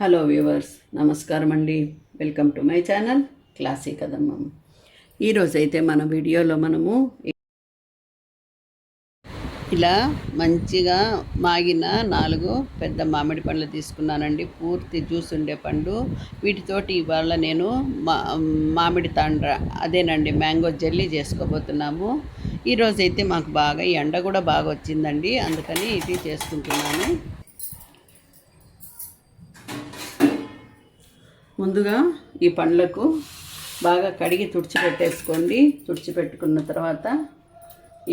Hello viewers నమస్కారం అండి. Welcome to my channel classic కదమ్మం ఈరోజైతే మన వీడియోలో మనము ఇలా మంచిగా మాగిన నాలుగు పెద్ద మామిడి పండ్లు తీసుకున్నానండి. పూర్తి జ్యూస్ ఉండే పండు. వీటితోటి ఇవాళ నేను మా మామిడి తాండ్ర అదేనండి మ్యాంగో జెల్లీ చేసుకోబోతున్నాము. ఈరోజైతే మాకు బాగా ఎండ కూడా బాగా వచ్చిందండి. అందుకని ఇది చేసుకుంటున్నాను. ముందుగా ఈ పండ్లకు బాగా కడిగి తుడిచిపెట్టేసుకోండి. తుడిచిపెట్టుకున్న తర్వాత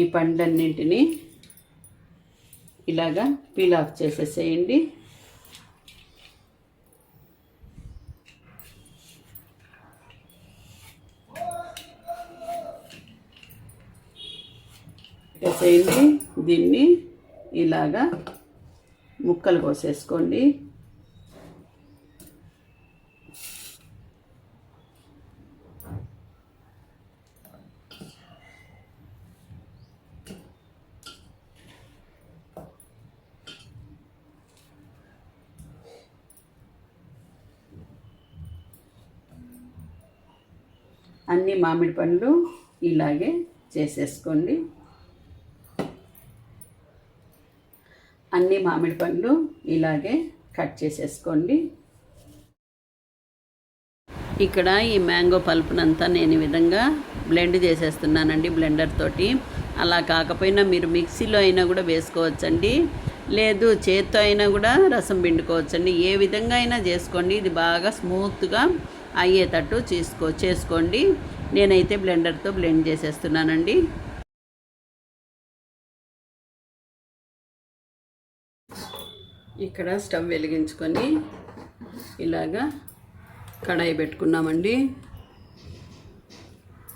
ఈ పండ్లన్నింటినీ ఇలాగా పీల్ ఆఫ్ చేసేసేయండి. పెట్టేసేయండి. దీన్ని ఇలాగా ముక్కలు కోసేసుకోండి. అన్ని మామిడి పండ్లు ఇలాగే చేసేసుకోండి. అన్ని మామిడి పండ్లు ఇలాగే కట్ చేసేసుకోండి. ఇక్కడ ఈ మ్యాంగో పల్పునంతా నేను ఈ విధంగా బ్లెండ్ చేసేస్తున్నానండి బ్లెండర్ తోటి. అలా కాకపోయినా మీరు మిక్సీలో అయినా కూడా వేసుకోవచ్చండి. లేదు చేత్తో అయినా కూడా రసం పిండుకోవచ్చండి. ఏ విధంగా అయినా చేసుకోండి. ఇది బాగా స్మూత్గా అయ్యేటట్టు చేసుకో చేసుకోండి. నేనైతే బ్లెండర్తో బ్లెండ్ చేసేస్తున్నానండి. ఇక్కడ స్టవ్ వెలిగించుకొని ఇలాగా కడాయి పెట్టుకున్నామండి.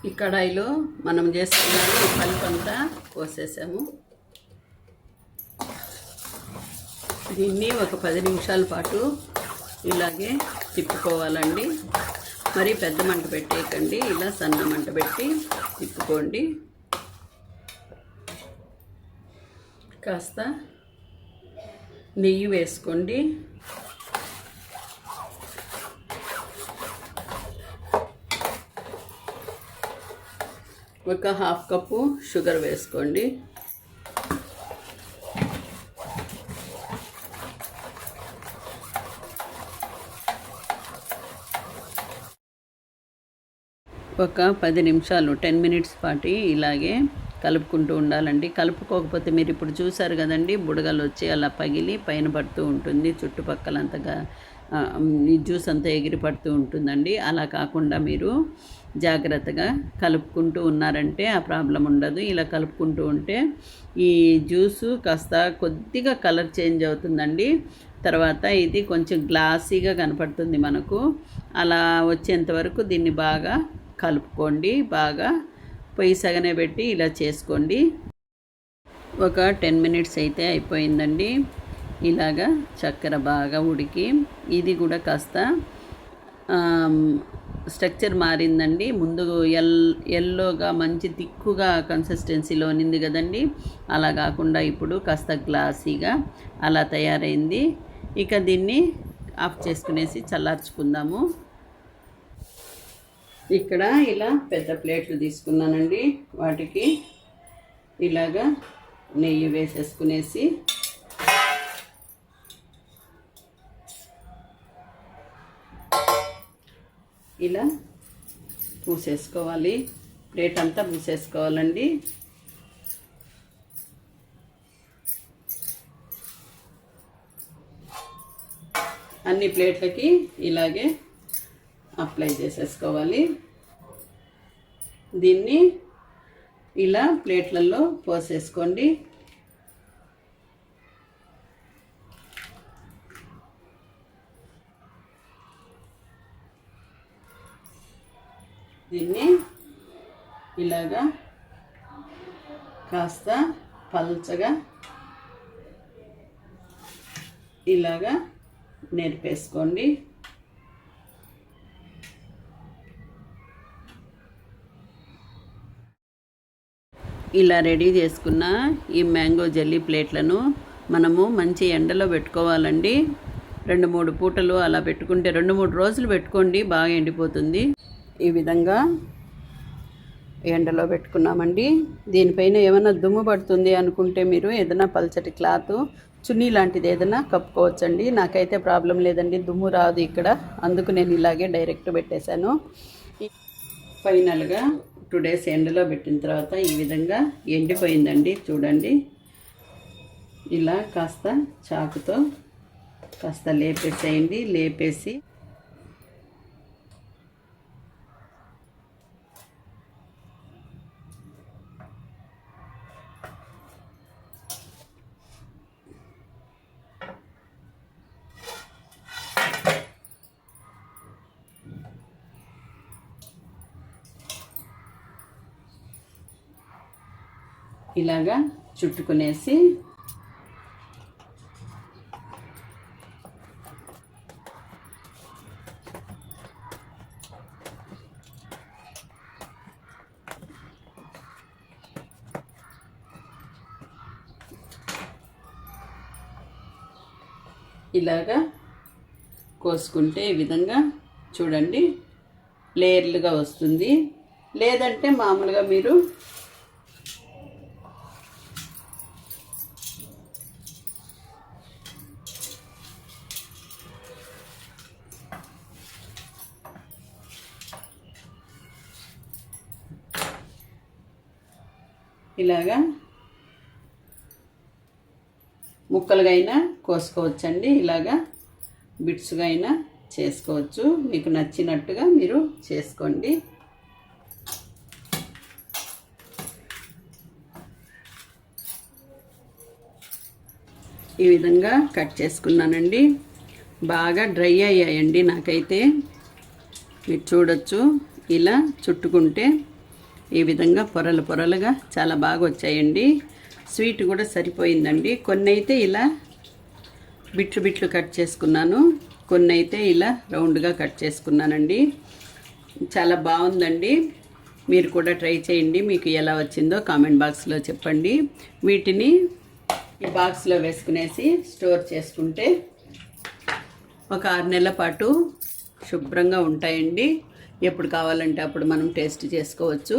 ఈ కడాయిలో మనం చేసుకున్న పల్పు అంతా పోసేసాము దీన్ని ఒక పది నిమిషాల పాటు ఇలాగే తిప్పుకోవాలండి. మరి పెద్ద మంట పెట్టేయకండి. ఇలా సన్న మంట పెట్టి తిప్పుకోండి. కాస్త నెయ్యి వేసుకోండి. ఒక హాఫ్ కప్పు షుగర్ వేసుకోండి. ఒక పది నిమిషాలు టెన్ మినిట్స్ పాటు ఇలాగే కలుపుకుంటూ ఉండాలండి. కలుపుకోకపోతే మీరు ఇప్పుడు చూసారు కదండి బుడగలు వచ్చి అలా పగిలి పైన పడుతూ ఉంటుంది. చుట్టుపక్కలంతగా ఈ జ్యూస్ అంతా ఎగిరి పడుతూ ఉంటుందండి. అలా కాకుండా మీరు జాగ్రత్తగా కలుపుకుంటూ ఉన్నారంటే ఆ ప్రాబ్లం ఉండదు. ఇలా కలుపుకుంటూ ఉంటే ఈ జ్యూసు కాస్త కొద్దిగా కలర్ చేంజ్ అవుతుందండి. తర్వాత ఇది కొంచెం గ్లాసీగా కనపడుతుంది మనకు. అలా వచ్చేంత వరకు దీన్ని బాగా కలుపుకోండి. బాగా పొయ్యి సగనే పెట్టి ఇలా చేసుకోండి. ఒక టెన్ మినిట్స్ అయితే అయిపోయిందండి. ఇలాగా చక్కెర బాగా ఉడికి. ఇది కూడా కాస్త స్ట్రక్చర్ మారిందండి. ముందు ఎల్ ఎల్లోగా మంచి తిక్కుగా కన్సిస్టెన్సీలో ఉంది కదండి. అలా కాకుండా ఇప్పుడు కాస్త గ్లాసీగా అలా తయారైంది. ఇక దీన్ని ఆఫ్ చేసుకునేసి చల్లార్చుకుందాము. ఇక్కడ ఇలా పెద్ద ప్లేట్లు తీసుకున్నానండి. వాటికి ఇలాగా నెయ్యి వేసేసుకునేసి ఇలా పూసేసుకోవాలి. ప్లేట్ అంతా పూసేసుకోవాలండి. అన్ని ప్లేట్లకి ఇలాగే అప్లై చేసేసుకోవాలి. దీన్ని ఇలా ప్లేట్లలో పోసేసుకోండి. దీన్ని ఇలాగా కాస్త పల్చగా ఇలాగా నేర్పేసుకోండి. ఇలా రెడీ చేసుకున్న ఈ మ్యాంగో జెల్లీ ప్లేట్లను మనము మంచి ఎండలో పెట్టుకోవాలండి. రెండు మూడు పూటలు అలా పెట్టుకుంటే రెండు మూడు రోజులు పెట్టుకోండి బాగా ఎండిపోతుంది. ఈ విధంగా ఎండలో పెట్టుకున్నామండి. దీనిపైన ఏమైనా దుమ్ము పడుతుంది అనుకుంటే మీరు ఏదైనా పల్చటి క్లాత్ చున్నీ లాంటిది ఏదైనా కప్పుకోవచ్చండి. నాకైతే ప్రాబ్లం లేదండి దుమ్ము రాదు ఇక్కడ. అందుకు నేను ఇలాగే డైరెక్ట్ పెట్టేశాను. ఫైనల్గా టూ డేస్ ఎండలో పెట్టిన తర్వాత ఈ విధంగా ఎండిపోయిందండి. చూడండి. ఇలా కాస్త చాకుతో కాస్త లేపేసేయండి. లేపేసి ఇలాగా చుట్టుకునేసి ఇలాగా కోసుకుంటే ఈ విధంగా చూడండి లేయర్లుగా వస్తుంది. లేదంటే మామూలుగా మీరు ఇలాగా ముక్కలుగా అయినా కోసుకోవచ్చండి. ఇలాగా బిట్స్గా అయినా చేసుకోవచ్చు. మీకు నచ్చినట్టుగా మీరు చేసుకోండి. ఈ విధంగా కట్ చేసుకున్నానండి. బాగా డ్రై అయ్యాయండి నాకైతే. మీరు చూడొచ్చు. ఇలా చుట్టుకుంటే ఈ విధంగా పొరలు పొరలుగా చాలా బాగా వచ్చాయండి. స్వీట్ కూడా సరిపోయిందండి. కొన్ని అయితే ఇలా బిట్లు బిట్లు కట్ చేసుకున్నాను. కొన్ని అయితే ఇలా రౌండ్గా కట్ చేసుకున్నానండి. చాలా బాగుందండి. మీరు కూడా ట్రై చేయండి. మీకు ఎలా వచ్చిందో కామెంట్ బాక్స్లో చెప్పండి. వీటిని ఈ బాక్స్లో వేసుకునేసి స్టోర్ చేసుకుంటే ఒక ఆరు నెలల పాటు శుభ్రంగా ఉంటాయండి. ఎప్పుడు కావాలంటే అప్పుడు మనం టేస్ట్ చేసుకోవచ్చు.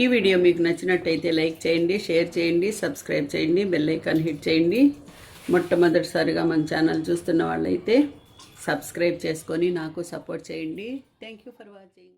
ఈ వీడియో మీకు నచ్చినట్టయితే లైక్ చేయండి షేర్ చేయండి సబ్స్క్రైబ్ చేయండి బెల్ ఐకాన్ హిట్ చేయండి. మొట్టమొదటిసారిగా మన ఛానల్ చూస్తున్న వాళ్ళైతే సబ్స్క్రైబ్ చేసుకొని నాకు సపోర్ట్ చేయండి. Thank you for watching